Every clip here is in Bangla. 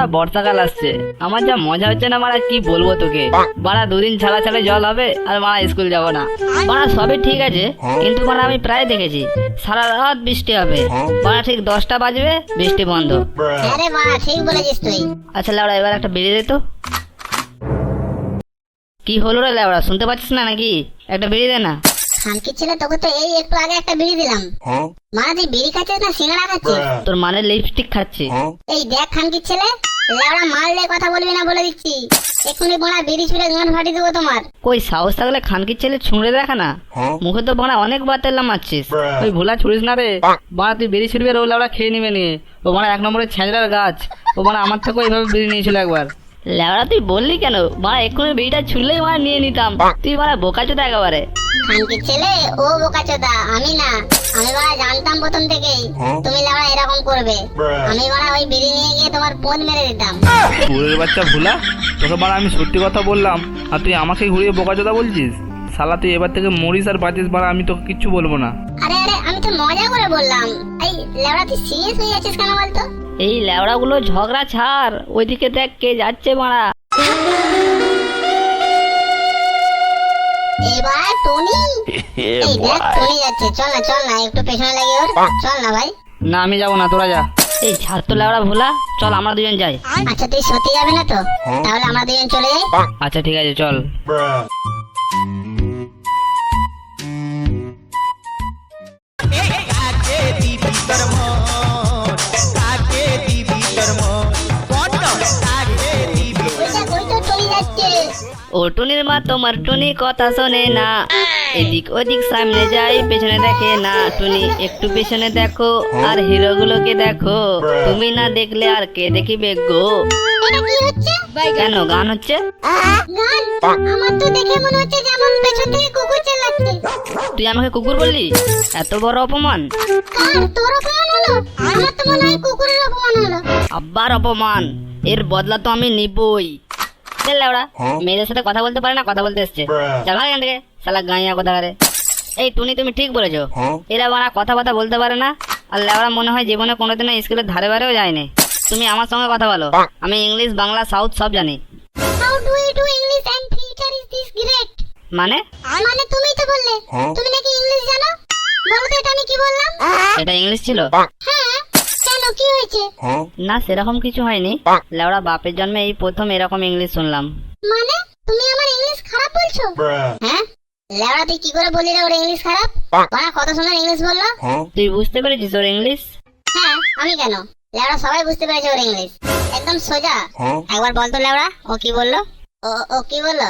লেওড়া বর্ষাকাল আসছে। আমার যা মজা হচ্ছে না মারা কি বলব তোকে? বাড়া দুদিন ছাড়া ছাড়া জল হবে আর মারা স্কুল যাব না। মারা সবই ঠিক আছে কিন্তু মারা আমি প্রায় দেখেছি। সারা রাত বৃষ্টি হবে। মারা ঠিক দশটা বাজবে বৃষ্টি বন্ধ। হ্যাঁ বাড়া ঠিক বলেছিস তুই। আচ্ছা লেওড়া এবার একটা বেরিয়ে দে তো। কি হলো রে লেওড়া শুনতে পাচ্ছিস না নাকি? একটা বেরিয়ে দে না। খানকি ছেলে তোকে তো এই একটু আগে একটা বিড়ি দিলাম। মারা তুই বিড়ি খাচ্ছিস না সিঙ্গাড়া খাচ্ছিস? তোর মানের লিপস্টিক খাচ্ছি। এই দেখ খানকির ছেলে। লেওড়া মারলে কথা বলবি না বলে দিচ্ছি। এক্ষুনি বোনা বিড়ি ছুড়ে গান ফাটি দেবো তোমার। কই সাহস থাকলে খানকির ছেলে ছুঁড়ে দেখা না? মুখে তো বোনা অনেক বার তেল মারছিস ওই ভোলা ছুড়িস না রে? বোনা তুই বেরিয়ে ছুড়বি আর ও লাউড়া খেয়ে নিবে নিয়ে। ও বোনা এক নম্বরের ছেঁচড়ার গাছ। ও বোনা আমার থেকেও এইভাবে বেরিয়ে নিয়েছিল একবার। লেওড়া তুই বললি কেন? বাড়া এক্ষুনি বেরিটা ছুড়লেই বাড়া নিয়ে নিতাম। তুই বাড়া বোকা চোদা একেবারে। খানকির ছেলে ও বোকাচোদা আমি না। আমি বাড়া জানতাম প্রথম থেকেই। তুমি লেওড়া এরকম করবে। আমি বাড়া ওই বিড়ি নিয়ে গিয়ে তোমার পোদ মেরে দিতাম। চোরের বাচ্চা ভুলা তোকে বাড়া আমি সত্যি কথা বললাম। আর তুই আমাকে ঘুরিয়ে বোকাচোদা বলছিস? শালা তুই এবার থেকে মরিস আর বাঁচিস বাড়া আমি তোকে কিচ্ছু বলব না। আরে আরে আমি তো মজা করে বললাম। লেওড়া তুই সিরিয়াস হয়ে যাচ্ছিস কেন বলতো? এই লেওড়াগুলো ঝগড়া ছাড় ওইদিকে দেখ কে যাচ্ছে বাড়া এবার টনি এই দেখ টনি যাচ্ছে চল না চল না একটু পেছনে লাগে ওর চল না ভাই। না আমি যাব না তোরা যা। এই ছাড় তো লেওড়া ভোলা চল আমরা দুজন যাই। আচ্ছা তুই সত্যি যাবে না তো? তাহলে আমরা দুজন চলে যাই। আচ্ছা ঠিক আছে চল। ও টুনির মা তোমার টুনি কথা শোনে না। এদিক ওদিক সামনে যাই পেছনে দেখে না। টুনি একটু পেছনে দেখো আর হিরো গুলোকে দেখো। তুমি না দেখলে আর কে দেখিবে গো? কেন গান হচ্ছে? আমার তো দেখে মনে হচ্ছে যেমন পেছন থেকে কুকুর চেল্লাচ্ছে তুই আমাকে কুকুর বললি? এত বড় অপমান। কার? তোর অপমান হলো? আমার তো মনে হয় কুকুরের অপমান হলো। আবার অপমান। এর বদলা তো আমি নিবই। চল লেওড়া মেয়েদের সাথে কথা বলতে পারে না কথা বলতে এসছে। চল ভাগ এখান থেকে। শালা গাইয়া কথা করে এই টুনি তুমি ঠিক বলেছ। এরা বানা কথা কথা বলতে পারে না আর লেওড়া মনে হয় জীবনে কোনোদিনও স্কুলের ধারে বারেও যায়নি। তুমি আমার সঙ্গে কথা বলো। আমি ইংলিশ বাংলা সাউথ সব জানি। How do you do English and future is this great মানে? মানে তুমিই তো বললে। তুমি নাকি ইংলিশ জানো? বলো তো এটা আমি কি বললাম? এটা ইংলিশ ছিল? হ্যাঁ কি হয়েছে? না সেরকম কিছু হয়নি। লেওড়া বাপের জন্মে এই প্রথম এরকম ইংলিশ শুনলাম। মানে? তুমি আমার ইংলিশ খারাপ বলছো? হ্যাঁ? লেওড়া তুই কি করে বললি রে ওর ইংলিশ খারাপ? ওরা কত সুন্দর ইংলিশ বলল? তুই বুঝতে পেরেছিস ওর ইংলিশ? হ্যাঁ আমি কেন? লেওড়া সবাই বুঝতে পেরেছে ওর ইংলিশ। একদম সোজা। একবার বলতো লেওড়া ও কি বলল? ও ও কি বলল?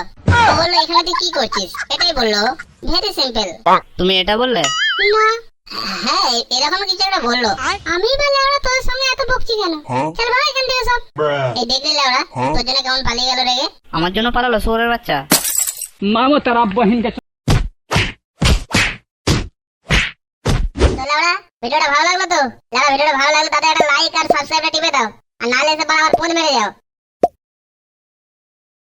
ও বলল এখানে তুই কি করছিস? এটাই বলল ভেরি সিম্পল। তুমি এটা বললে? না। হ্যাঁ এরকম কিছু একটা বলল। আমি তোর সঙ্গে এত বকছি কেন? হ্যাঁ। চল ভাই এখান থেকে সব। এই দেখলি হ্যাঁ। তোর জন্য কেমন পালিয়ে গেল রেগে। আমার জন্য পালালো শহরের বাচ্চা? তার ভিডিওটা ভালো লাগল তো? যারা ভিডিওটা ভালো লাগল তাদের একটা লাইক আর সাবস্ক্রাইব টিপে দাও। আর নাহলে এসে আমার ফোন মেরে যাও।